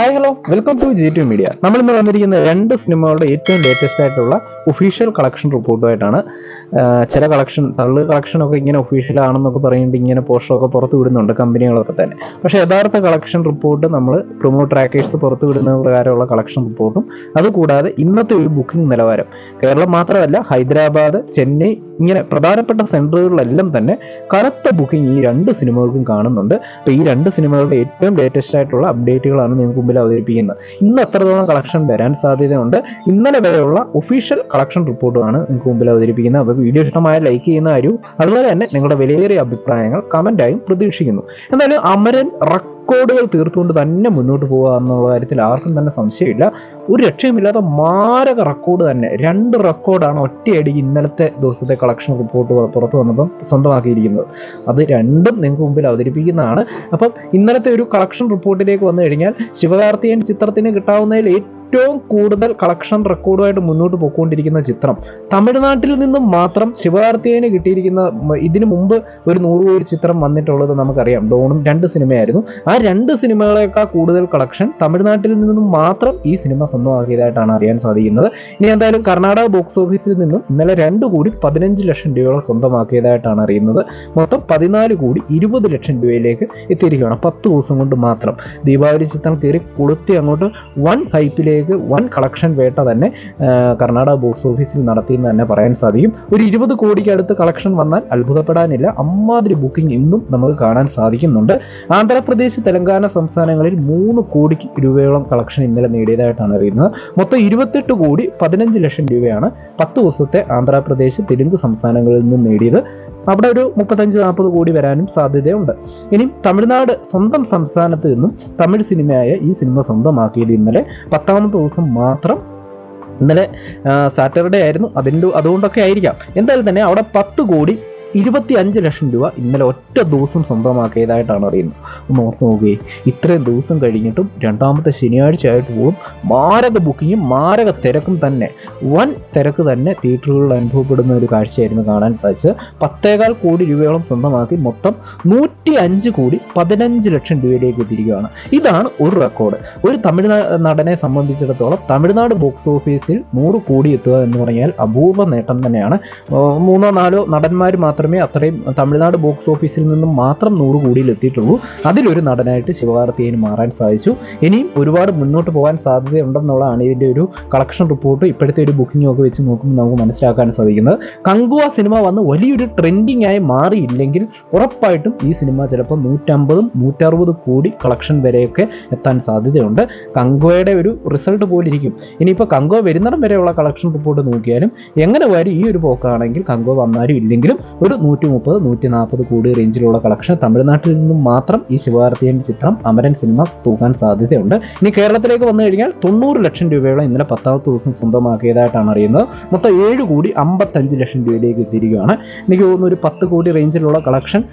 Hi hello welcome to G two media നമ്മൾ ഇന്ന് വന്നിരിക്കുന്ന രണ്ട് സിനിമകളുടെ ഏറ്റവും ലേറ്റസ്റ്റ് ആയിട്ടുള്ള ഒഫീഷ്യൽ കളക്ഷൻ റിപ്പോർട്ടുമായിട്ടാണ് ചില കളക്ഷൻ തള്ളു കളക്ഷൻ ഒക്കെ ഇങ്ങനെ ഒഫീഷ്യൽ ആണെന്നൊക്കെ പറയുമ്പോൾ ഇങ്ങനെ പോസ്റ്ററൊക്കെ പുറത്ത് വിടുന്നുണ്ട് കമ്പനികളൊക്കെ തന്നെ. പക്ഷേ യഥാർത്ഥ കളക്ഷൻ റിപ്പോർട്ട് നമ്മൾ പ്രൊമോ ട്രാക്കേഴ്സ് പുറത്ത് വിടുന്ന പ്രകാരമുള്ള കളക്ഷൻ റിപ്പോർട്ടും അതുകൂടാതെ ഇന്നത്തെ ഒരു ബുക്കിംഗ് നിലവാരം. കേരളം മാത്രമല്ല ഹൈദരാബാദ് ചെന്നൈ ഇങ്ങനെ പ്രധാനപ്പെട്ട സെന്ററുകളിലെല്ലാം തന്നെ കനത്ത ബുക്കിംഗ് ഈ രണ്ട് സിനിമകൾക്കും കാണുന്നുണ്ട്. അപ്പോൾ ഈ രണ്ട് സിനിമകളുടെ ഏറ്റവും ലേറ്റസ്റ്റ് ആയിട്ടുള്ള അപ്ഡേറ്റുകളാണ് നിങ്ങൾക്ക് മുമ്പിൽ അവതരിപ്പിക്കുന്നത്. ഇന്ന് എത്രത്തോളം കളക്ഷൻ വരാൻ സാധ്യതയുണ്ട്? ഇന്നലെ വരെയുള്ള ഒഫീഷ്യൽ കളക്ഷൻ റിപ്പോർട്ടുമാണ് നിങ്ങൾക്ക് മുമ്പിൽ അവതരിപ്പിക്കുന്നത്. അപ്പോൾ വീഡിയോ ഇഷ്ടമായ ലൈക്ക് ചെയ്യുന്ന കാര്യവും അതുപോലെ തന്നെ നിങ്ങളുടെ വിലയേറിയ അഭിപ്രായങ്ങൾ കമന്റായും പ്രതീക്ഷിക്കുന്നു. എന്തായാലും അമരൻ റെക്കോർഡുകൾ തീർത്തുകൊണ്ട് തന്നെ മുന്നോട്ട് പോകുക എന്നുള്ള കാര്യത്തിൽ ആർക്കും തന്നെ സംശയമില്ല. ഒരു രക്ഷയുമില്ലാത്ത മാരക റെക്കോർഡ് തന്നെ. രണ്ട് റെക്കോർഡാണ് ഒറ്റയടി ഇന്നലത്തെ ദിവസത്തെ കളക്ഷൻ റിപ്പോർട്ട് പുറത്തു വന്നപ്പം സ്വന്തമാക്കിയിരിക്കുന്നത്. അത് രണ്ടും നിങ്ങൾക്ക് മുമ്പിൽ അവതരിപ്പിക്കുന്നതാണ്. അപ്പം ഇന്നലത്തെ ഒരു കളക്ഷൻ റിപ്പോർട്ടിലേക്ക് വന്നു കഴിഞ്ഞാൽ ശിവകാർത്തിയൻ ചിത്രത്തിന് കിട്ടാവുന്നതിൽ ഏറ്റവും കൂടുതൽ കളക്ഷൻ റെക്കോർഡുമായിട്ട് മുന്നോട്ട് പോയിക്കൊണ്ടിരിക്കുന്ന ചിത്രം. തമിഴ്നാട്ടിൽ നിന്നും മാത്രം ശിവകാർത്തികേന കിട്ടിയിരിക്കുന്ന ഇതിനു മുമ്പ് ഒരു നൂറ് കോടി ചിത്രം വന്നിട്ടുള്ളത് നമുക്കറിയാം. ഡോണും രണ്ട് സിനിമയായിരുന്നു. ആ രണ്ട് സിനിമകളേക്കാൾ കൂടുതൽ കളക്ഷൻ തമിഴ്നാട്ടിൽ നിന്നും മാത്രം ഈ സിനിമ സ്വന്തമാക്കിയതായിട്ടാണ് അറിയാൻ സാധിക്കുന്നത്. ഇനി എന്തായാലും കർണാടക ബോക്സ് ഓഫീസിൽ നിന്നും ഇന്നലെ രണ്ട് കോടി പതിനഞ്ച് ലക്ഷം രൂപയോളം സ്വന്തമാക്കിയതായിട്ടാണ് അറിയുന്നത്. മൊത്തം പതിനാല് കോടി ഇരുപത് ലക്ഷം രൂപയിലേക്ക് എത്തിയിരിക്കുകയാണ്. പത്ത് ദിവസം കൊണ്ട് മാത്രം ദീപാവലി ചിത്രം കയറി കൊളുത്തി അങ്ങോട്ട് വൺ ഹൈപ്പിലേക്ക് വൺ കളക്ഷൻ വേട്ട തന്നെ കർണാടക ബോക്സ് ഓഫീസിൽ നടത്തിയെന്ന് തന്നെ പറയാൻ സാധിക്കും. ഒരു ഇരുപത് കോടിക്ക് അടുത്ത് കളക്ഷൻ വന്നാൽ അത്ഭുതപ്പെടാനില്ല. അമ്മാതിരി ബുക്കിംഗ് ഇന്നും നമുക്ക് കാണാൻ സാധിക്കുന്നുണ്ട്. ആന്ധ്രാപ്രദേശ് തെലങ്കാന സംസ്ഥാനങ്ങളിൽ മൂന്ന് കോടി രൂപയോളം കളക്ഷൻ ഇന്നലെ നേടിയതായിട്ടാണ് അറിയുന്നത്. മൊത്തം ഇരുപത്തെട്ട് കോടി പതിനഞ്ച് ലക്ഷം രൂപയാണ് പത്ത് ദിവസത്തെ ആന്ധ്രാപ്രദേശ് തെലുങ്ക് സംസ്ഥാനങ്ങളിൽ നിന്നും നേടിയത്. അവിടെ ഒരു മുപ്പത്തഞ്ച് നാൽപ്പത് കോടി വരാനും സാധ്യതയുണ്ട്. ഇനി തമിഴ്നാട് സ്വന്തം സംസ്ഥാനത്ത് നിന്നും തമിഴ് സിനിമയായ ഈ സിനിമ സ്വന്തമാക്കിയത് ഇന്നലെ പത്താമത്തെ ദിവസം മാത്രം. ഇന്നലെ സാറ്റർഡേ ആയിരുന്നു. അതിന്റെ അതുകൊണ്ടൊക്കെ ആയിരിക്കാം. എന്തായാലും തന്നെ അവിടെ പത്ത് കോടി ഇരുപത്തി അഞ്ച് ലക്ഷം രൂപ ഇന്നലെ ഒറ്റ ദിവസം സ്വന്തമാക്കിയതായിട്ടാണ് അറിയുന്നത്. ഒന്ന് ഓർത്ത് നോക്കുകയെ ഇത്രയും ദിവസം കഴിഞ്ഞിട്ടും രണ്ടാമത്തെ ശനിയാഴ്ച ആയിട്ട് പോലും മാരക ബുക്കിങ്ങും മാരക തിരക്കും തന്നെ വൻ തിരക്ക് തന്നെ തിയേറ്ററുകളിൽ അനുഭവപ്പെടുന്ന ഒരു കാഴ്ചയായിരുന്നു കാണാൻ സാധിച്ചത്. പത്തേകാൽ കോടി രൂപയോളം സ്വന്തമാക്കി മൊത്തം നൂറ്റി അഞ്ച് കോടി പതിനഞ്ച് ലക്ഷം രൂപയിലേക്ക് എത്തിയിരിക്കുകയാണ്. ഇതാണ് ഒരു റെക്കോർഡ്. ഒരു തമിഴ് നടനെ സംബന്ധിച്ചിടത്തോളം തമിഴ്നാട് ബോക്സ് ഓഫീസിൽ നൂറ് കോടി എത്തുക എന്ന് പറഞ്ഞാൽ അപൂർവ നേട്ടം തന്നെയാണ്. മൂന്നോ നാലോ നടന്മാർ മാത്രമേ അത്രയും തമിഴ്നാട് ബോക്സ് ഓഫീസിൽ നിന്നും മാത്രം നൂറ് കോടിയിൽ എത്തിയിട്ടുള്ളൂ അതിലൊരു നടനായിട്ട് ശിവകാർത്തിയേന് മാറാൻ സാധിച്ചു. ഇനിയും ഒരുപാട് മുന്നോട്ട് പോകാൻ സാധ്യതയുണ്ടെന്നുള്ളതാണ് ഇതിന്റെ ഒരു കളക്ഷൻ റിപ്പോർട്ട്. ഇപ്പോഴത്തെ ഒരു ബുക്കിംഗും ഒക്കെ വെച്ച് നോക്കുമ്പോൾ നമുക്ക് മനസ്സിലാക്കാൻ സാധിക്കുന്നത്. കങ്കുവ സിനിമ വന്ന് വലിയൊരു ട്രെൻഡിങ് ആയി മാറിയില്ലെങ്കിൽ ഉറപ്പായിട്ടും ഈ സിനിമ ചിലപ്പോൾ നൂറ്റമ്പതും നൂറ്ററുപത് കോടി കളക്ഷൻ വരെയൊക്കെ എത്താൻ സാധ്യതയുണ്ട്. കങ്കുവയുടെ ഒരു റിസൾട്ട് പോലിരിക്കും. ഇനിയിപ്പോൾ കങ്കുവ വരുന്നിടം വരെയുള്ള കളക്ഷൻ റിപ്പോർട്ട് നോക്കിയാലും എങ്ങനെ വരും? ഈ ഒരു പോക്കാണെങ്കിൽ കങ്കുവ വന്നാലും ഇല്ലെങ്കിലും ഒരു നൂറ്റി മുപ്പത് നൂറ്റി നാൽപ്പത് കോടി റേഞ്ചിലുള്ള കളക്ഷൻ തമിഴ്നാട്ടിൽ നിന്നും മാത്രം ഈ ശിവകാർത്തിയൻ ചിത്രം അമരൻ സിനിമ തൂക്കാൻ സാധ്യതയുണ്ട്. ഇനി കേരളത്തിലേക്ക് വന്നു കഴിഞ്ഞാൽ തൊണ്ണൂറ് ലക്ഷം രൂപയോളം ഇന്നലെ പത്താമത്തെ ദിവസം സ്വന്തമാക്കിയതായിട്ടാണ് അറിയുന്നത്. മൊത്തം ഏഴ് കോടി അമ്പത്തഞ്ച് ലക്ഷം രൂപയിലേക്ക് എത്തിയിരിക്കുകയാണ്. എനിക്ക് തോന്നുന്നു ഒരു പത്ത് കോടി റേഞ്ചിലുള്ള കളക്ഷൻ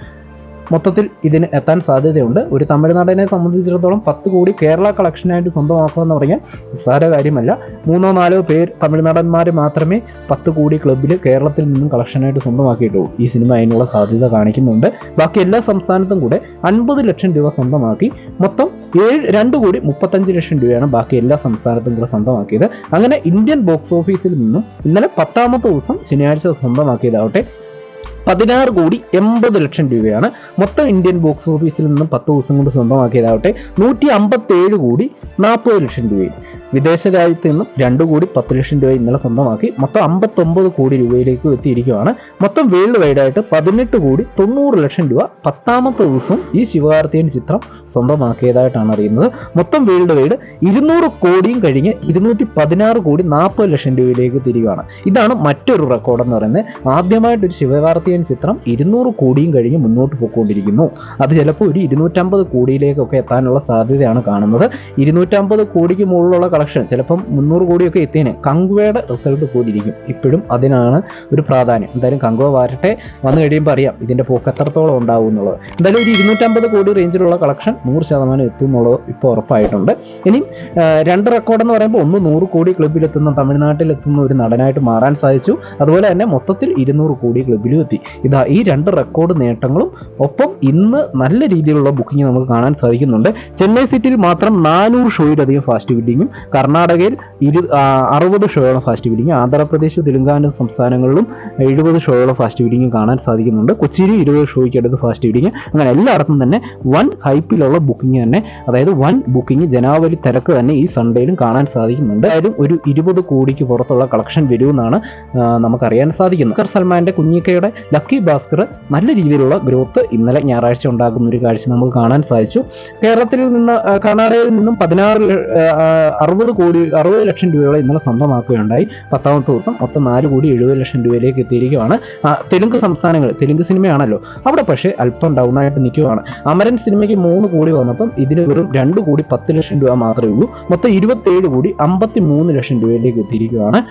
മൊത്തത്തിൽ ഇതിന് എത്താൻ സാധ്യതയുണ്ട്. ഒരു തമിഴ്നാടിനെ സംബന്ധിച്ചിടത്തോളം പത്ത് കോടി കേരള കളക്ഷനായിട്ട് സ്വന്തമാക്കുക എന്ന് പറഞ്ഞാൽ നിസ്സാര കാര്യമല്ല. മൂന്നോ നാലോ പേർ തമിഴ്നാടന്മാർ മാത്രമേ പത്ത് കോടി ക്ലബിൽ കേരളത്തിൽ നിന്നും കളക്ഷനായിട്ട് സ്വന്തമാക്കിയിട്ടുള്ളൂ. ഈ സിനിമ അതിനുള്ള സാധ്യത കാണിക്കുന്നുണ്ട്. ബാക്കി എല്ലാ സംസ്ഥാനത്തും കൂടെ അൻപത് ലക്ഷം രൂപ സ്വന്തമാക്കി. മൊത്തം ഏഴ് രണ്ട് കോടി മുപ്പത്തഞ്ച് ലക്ഷം രൂപയാണ് ബാക്കി എല്ലാ സംസ്ഥാനത്തും കൂടെ സ്വന്തമാക്കിയത്. അങ്ങനെ ഇന്ത്യൻ ബോക്സ് ഓഫീസിൽ നിന്നും ഇന്നലെ പത്താമത്തെ ദിവസം ശനിയാഴ്ച സ്വന്തമാക്കിയതാവട്ടെ. പതിനാറ് കോടി എൺപത് ലക്ഷം രൂപയാണ്. മൊത്തം ഇന്ത്യൻ ബോക്സ് ഓഫീസിൽ നിന്നും പത്ത് ദിവസം കൊണ്ട് സ്വന്തമാക്കിയതാവട്ടെ നൂറ്റി അമ്പത്തി ഏഴ് കോടി നാൽപ്പത് ലക്ഷം രൂപയും വിദേശ രാജ്യത്ത് നിന്നും രണ്ട് കോടി പത്ത് ലക്ഷം രൂപ ഇന്നലെ സ്വന്തമാക്കി. മൊത്തം അമ്പത്തൊമ്പത് കോടി രൂപയിലേക്ക് എത്തിയിരിക്കുകയാണ്. മൊത്തം വേൾഡ് വൈഡ് ആയിട്ട് പതിനെട്ട് കോടി തൊണ്ണൂറ് ലക്ഷം രൂപ പത്താമത്തെ ദിവസം ഈ ശിവകാർത്തിയൻ ചിത്രം സ്വന്തമാക്കിയതായിട്ടാണ് അറിയുന്നത്. മൊത്തം വേൾഡ് വൈഡ് ഇരുന്നൂറ് കോടിയും കഴിഞ്ഞ് ഇരുന്നൂറ്റി പതിനാറ് കോടി നാൽപ്പത് ലക്ഷം രൂപയിലേക്ക് തിരികെയാണ് ഇതാണ് മറ്റൊരു റെക്കോർഡ് എന്ന് പറയുന്നത്. ആദ്യമായിട്ടൊരു ശിവകാർത്തിയൻ ചിത്രം ഇരുന്നൂറ് കോടിയും കഴിഞ്ഞ് മുന്നോട്ട് പോയിക്കൊണ്ടിരിക്കുന്നു. അത് ചിലപ്പോൾ ഒരു ഇരുന്നൂറ്റമ്പത് കോടിയിലേക്കൊക്കെ എത്താനുള്ള സാധ്യതയാണ് കാണുന്നത്. ഇരുന്നൂറ്റമ്പത് കോടിക്ക് മുകളിലുള്ള കളക്ഷൻ ചിലപ്പം മുന്നൂറ് കോടിയൊക്കെ എത്തിയേനെ. കങ്കുവയുടെ റിസൾട്ട് പോയിരിക്കും ഇപ്പോഴും അതിനാണ് ഒരു പ്രാധാന്യം. എന്തായാലും കങ്കുവ വരട്ടെ. വന്നു കഴിയുമ്പോൾ അറിയാം ഇതിന്റെ പോക്ക് എത്രത്തോളം ഉണ്ടാവും എന്നുള്ളത്. എന്തായാലും ഒരു ഇരുന്നൂറ്റമ്പത് കോടി റേഞ്ചിലുള്ള കളക്ഷൻ നൂറ് ശതമാനം എത്തും എന്നുള്ളത് ഇപ്പോൾ ഉറപ്പായിട്ടുണ്ട്. ഇനി രണ്ട് റെക്കോർഡ് എന്ന് പറയുമ്പോൾ ഒന്ന് നൂറ് കോടി ക്ലബിലെത്തുന്ന തമിഴ്നാട്ടിലെത്തുന്ന ഒരു നടനായിട്ട് മാറാൻ സാധിച്ചു. അതുപോലെ തന്നെ മൊത്തത്തിൽ ഇരുന്നൂറ് കോടി ക്ലബിലും എത്തി. ഇതാ ഈ രണ്ട് റെക്കോർഡ് നേട്ടങ്ങളും ഒപ്പം ഇന്ന് നല്ല രീതിയിലുള്ള ബുക്കിംഗ് നമുക്ക് കാണാൻ സാധിക്കുന്നുണ്ട്. ചെന്നൈ സിറ്റിയിൽ മാത്രം നാനൂറ് ഷോയിലധികം ഫാസ്റ്റ് ബില്ലിങ്ങും കർണാടകയിൽ ഇരു അറുപത് ഷോയോളം ഫാസ്റ്റ് ബില്ലിങ് ആന്ധ്രാപ്രദേശ് തെലുങ്കാന സംസ്ഥാനങ്ങളിലും എഴുപത് ഷോയോളം ഫാസ്റ്റ് ബില്ലിങ്ങും കാണാൻ സാധിക്കുന്നുണ്ട്. കൊച്ചിയിൽ ഇരുപത് ഷോയ്ക്ക് അടുത്ത് ഫാസ്റ്റ് ബില്ലിങ് അങ്ങനെ എല്ലായിടത്തും തന്നെ വൺ ഹൈപ്പിലുള്ള ബുക്കിംഗ് തന്നെ അതായത് വൺ ബുക്കിംഗ് ജനാവലി തിരക്ക് തന്നെ ഈ സൺഡേയിലും കാണാൻ സാധിക്കുന്നുണ്ട്. അതായത് ഒരു ഇരുപത് കോടിക്ക് പുറത്തുള്ള കളക്ഷൻ വരുമെന്നാണ് നമുക്കറിയാൻ സാധിക്കുന്നത്. സൽമാന്റെ കുഞ്ഞിക്കയുടെ ലക്കി ഭാസ്കർ നല്ല രീതിയിലുള്ള ഗ്രോത്ത് ഇന്നലെ ഞായറാഴ്ച ഉണ്ടാകുന്ന ഒരു കാഴ്ച നമുക്ക് കാണാൻ സാധിച്ചു. കേരളത്തിൽ നിന്ന് കർണാടകയിൽ നിന്നും പതിനാറ് അറുപത് കോടി അറുപത് ലക്ഷം രൂപയോളം ഇന്നലെ സ്വന്തമാക്കുകയുണ്ടായി. പത്താമത്തെ ദിവസം മൊത്തം നാല് കോടി എഴുപത് ലക്ഷം രൂപയിലേക്ക് എത്തിയിരിക്കുകയാണ്. തെലുങ്ക് സംസ്ഥാനങ്ങൾ തെലുങ്ക് സിനിമയാണല്ലോ. അവിടെ പക്ഷേ അല്പം ഡൗൺ ആയിട്ട് നിൽക്കുകയാണ്. അമരൻ സിനിമയ്ക്ക് മൂന്ന് കോടി വന്നപ്പം ഇതിന് വെറും രണ്ട് കോടി പത്ത് ലക്ഷം രൂപ മാത്രമേ ഉള്ളൂ. മൊത്തം ഇരുപത്തേഴ് കോടി അമ്പത്തി മൂന്ന് ലക്ഷം രൂപയിലേക്ക് എത്തിയിരിക്കുകയാണ്.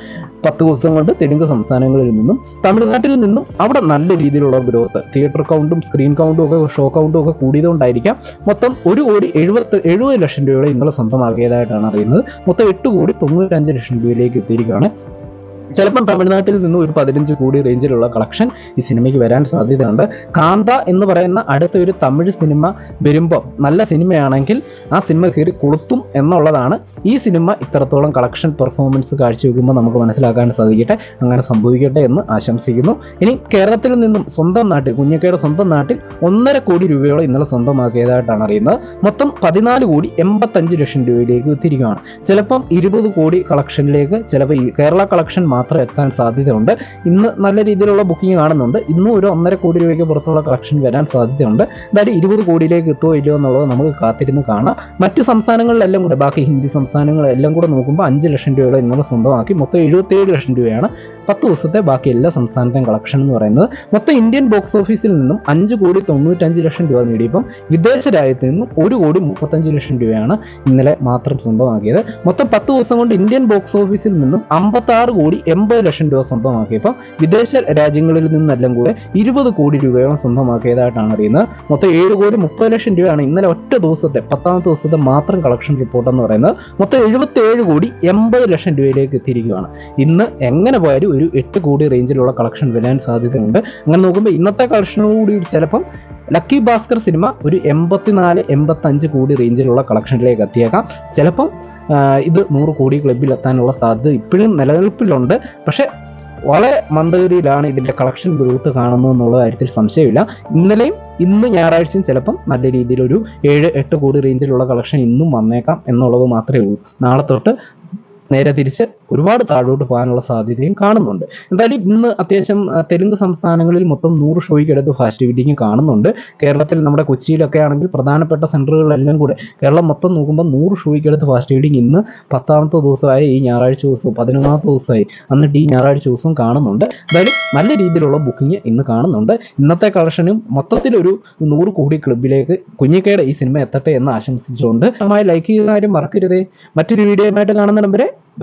പത്ത് ദിവസം കൊണ്ട് തെലുങ്ക് സംസ്ഥാനങ്ങളിൽ നിന്നും തമിഴ്നാട്ടിൽ നിന്നും അവിടെ നല്ല രീതിയിലുള്ള ഗ്രോത്ത് തിയേറ്റർ കൗണ്ടും സ്ക്രീൻ കൗണ്ടും ഒക്കെ ഷോ കൗണ്ടും ഒക്കെ കൂടിയതുകൊണ്ടായിരിക്കാം മൊത്തം ഒരു കോടി എഴുപത്തി എഴുപത് ലക്ഷം രൂപയുടെ ഇന്നലെ സ്വന്തമാക്കിയതായിട്ടാണ് അറിയുന്നത്. മൊത്തം എട്ട് കോടി തൊണ്ണൂറ്റഞ്ച് ലക്ഷം രൂപയിലേക്ക് എത്തിയിരിക്കുകയാണ്. ചിലപ്പം തമിഴ്നാട്ടിൽ നിന്നും ഒരു പതിനഞ്ച് കോടി റേഞ്ചിലുള്ള കളക്ഷൻ ഈ സിനിമയ്ക്ക് വരാൻ സാധ്യതയുണ്ട്. കാന്ത എന്ന് പറയുന്ന അടുത്ത ഒരു തമിഴ് സിനിമ വരുമ്പോൾ നല്ല സിനിമയാണെങ്കിൽ ആ സിനിമ കയറി കൊളുത്തും എന്നുള്ളതാണ് ഈ സിനിമ ഇത്രത്തോളം കളക്ഷൻ പെർഫോമൻസ് കാഴ്ചവെക്കുമ്പോൾ നമുക്ക് മനസ്സിലാക്കാൻ സാധിക്കട്ടെ. അങ്ങനെ സംഭവിക്കട്ടെ എന്ന് ആശംസിക്കുന്നു. ഇനി കേരളത്തിൽ നിന്നും സ്വന്തം നാട്ടിൽ കുഞ്ഞക്കയുടെ സ്വന്തം നാട്ടിൽ ഒന്നര കോടി രൂപയോളം ഇന്നലെ സ്വന്തമാക്കിയതായിട്ടാണ് അറിയുന്നത്. മൊത്തം പതിനാല് കോടി എൺപത്തഞ്ച് ലക്ഷം രൂപയിലേക്ക് എത്തിയിരിക്കുകയാണ്. ചിലപ്പം ഇരുപത് കോടി കളക്ഷനിലേക്ക് ചിലപ്പോൾ കേരള കളക്ഷൻ മാത്രം എത്താൻ സാധ്യതയുണ്ട്. ഇന്ന് നല്ല രീതിയിലുള്ള ബുക്കിംഗ് കാണുന്നുണ്ട്. ഇന്നും ഒരു ഒന്നര കോടി രൂപയ്ക്ക് പുറത്തുള്ള കളക്ഷൻ വരാൻ സാധ്യതയുണ്ട്. എന്തായാലും ഇരുപത് കോടിയിലേക്ക് എത്തുമോ ഇല്ലയോ എന്നുള്ളത് നമുക്ക് കാത്തിരുന്ന് കാണാം. മറ്റു സംസ്ഥാനങ്ങളിലെല്ലാം കൂടെ ബാക്കി ഹിന്ദി സംസ്ഥാനങ്ങളെല്ലാം കൂടെ നോക്കുമ്പോൾ അഞ്ച് ലക്ഷം രൂപയോളം ഇന്നലെ സ്വന്തമാക്കി. മൊത്തം എഴുപത്തേഴ് ലക്ഷം രൂപയാണ് പത്ത് ദിവസത്തെ ബാക്കി എല്ലാ സംസ്ഥാനത്തെയും കളക്ഷൻ എന്ന് പറയുന്നത്. മൊത്തം ഇന്ത്യൻ ബോക്സ് ഓഫീസിൽ നിന്നും അഞ്ച് കോടി തൊണ്ണൂറ്റഞ്ച് ലക്ഷം രൂപ നേടിയപ്പം വിദേശ രാജ്യത്ത് നിന്നും ഒരു കോടി മുപ്പത്തഞ്ച് ലക്ഷം രൂപയാണ് ഇന്നലെ മാത്രം സ്വന്തമാക്കിയത്. മൊത്തം പത്ത് ദിവസം കൊണ്ട് ഇന്ത്യൻ ബോക്സ് ഓഫീസിൽ നിന്നും അമ്പത്താറ് കോടി എൺപത് ലക്ഷം രൂപ സ്വന്തമാക്കിയപ്പം വിദേശ രാജ്യങ്ങളിൽ നിന്നെല്ലാം കൂടെ ഇരുപത് കോടി രൂപയോളം സ്വന്തമാക്കിയതായിട്ടാണ് അറിയുന്നത്. മൊത്തം ഏഴ് കോടി മുപ്പത് ലക്ഷം രൂപയാണ് ഇന്നലെ ഒറ്റ ദിവസത്തെ പത്താമത്തെ ദിവസത്തെ മാത്രം കളക്ഷൻ റിപ്പോർട്ട് എന്ന് പറയുന്നത്. മൊത്തം എഴുപത്തി ഏഴ് കോടി എൺപത് ലക്ഷം രൂപയിലേക്ക് എത്തിയിരിക്കുകയാണ്. ഇന്ന് എങ്ങനെ പോയാലും ഒരു എട്ട് കോടി റേഞ്ചിലുള്ള കളക്ഷൻ വരാൻ സാധ്യതയുണ്ട്. അങ്ങനെ നോക്കുമ്പോൾ ഇന്നത്തെ കളക്ഷനോടുകൂടി ചിലപ്പം ലക്കി ഭാസ്കർ സിനിമ ഒരു എൺപത്തിനാല് എൺപത്തഞ്ച് കോടി റേഞ്ചിലുള്ള കളക്ഷനിലേക്ക് എത്തിയേക്കാം. ചിലപ്പം ഇത് നൂറ് കോടി ക്ലബിൽ എത്താനുള്ള സാധ്യത ഇപ്പോഴും നിലനിൽപ്പിലുണ്ട്. പക്ഷേ വളരെ മന്ദഗതിയിലാണ് ഇതിന്റെ കളക്ഷൻ ഗ്രോത്ത് കാണുന്നത് എന്നുള്ള കാര്യത്തിൽ സംശയമില്ല. ഇന്നലെയും ഇന്ന് ഞായറാഴ്ചയും ചിലപ്പം നല്ല രീതിയിലൊരു ഏഴ് എട്ട് കോടി റേഞ്ചിലുള്ള കളക്ഷൻ ഇന്നും വന്നേക്കാം എന്നുള്ളത് മാത്രമേ ഉള്ളൂ. നാളെ തൊട്ട് നേരെ തിരിച്ച് ഒരുപാട് താഴോട്ട് പോകാനുള്ള സാധ്യതയും കാണുന്നുണ്ട്. എന്തായാലും ഇന്ന് അത്യാവശ്യം തെലുങ്ക് സംസ്ഥാനങ്ങളിൽ മൊത്തം നൂറ് ഷോയ്ക്കടുത്ത് ഫാസ്റ്റ് ബീറ്റിംഗ് കാണുന്നുണ്ട്. കേരളത്തിൽ നമ്മുടെ കൊച്ചിയിലൊക്കെ ആണെങ്കിൽ പ്രധാനപ്പെട്ട സെന്ററുകളെല്ലാം കൂടെ കേരളം മൊത്തം നോക്കുമ്പോൾ നൂറ് ഷോയ്ക്കടുത്ത് ഫാസ്റ്റ് ബീറ്റിംഗ് ഇന്ന് പത്താമത്തെ ദിവസമായി ഈ ഞായറാഴ്ച ദിവസവും പതിനൊന്നാമത്തെ ദിവസമായി എന്നിട്ട് ഈ ഞായറാഴ്ച ദിവസവും കാണുന്നുണ്ട്. എന്തായാലും നല്ല രീതിയിലുള്ള ബുക്കിംഗ് ഇന്ന് കാണുന്നുണ്ട്. ഇന്നത്തെ കളക്ഷനും മൊത്തത്തിലൊരു നൂറ് കോടി ക്ലബിലേക്ക് കുഞ്ഞിക്കയുടെ ഈ സിനിമ എത്തട്ടെ എന്ന് ആശംസിച്ചുകൊണ്ട്. ലൈക്ക് ചെയ്യുന്ന കാര്യം മറക്കരുതേ. മറ്റൊരു വീഡിയോയുമായിട്ട് കാണുന്ന നമ്പരെ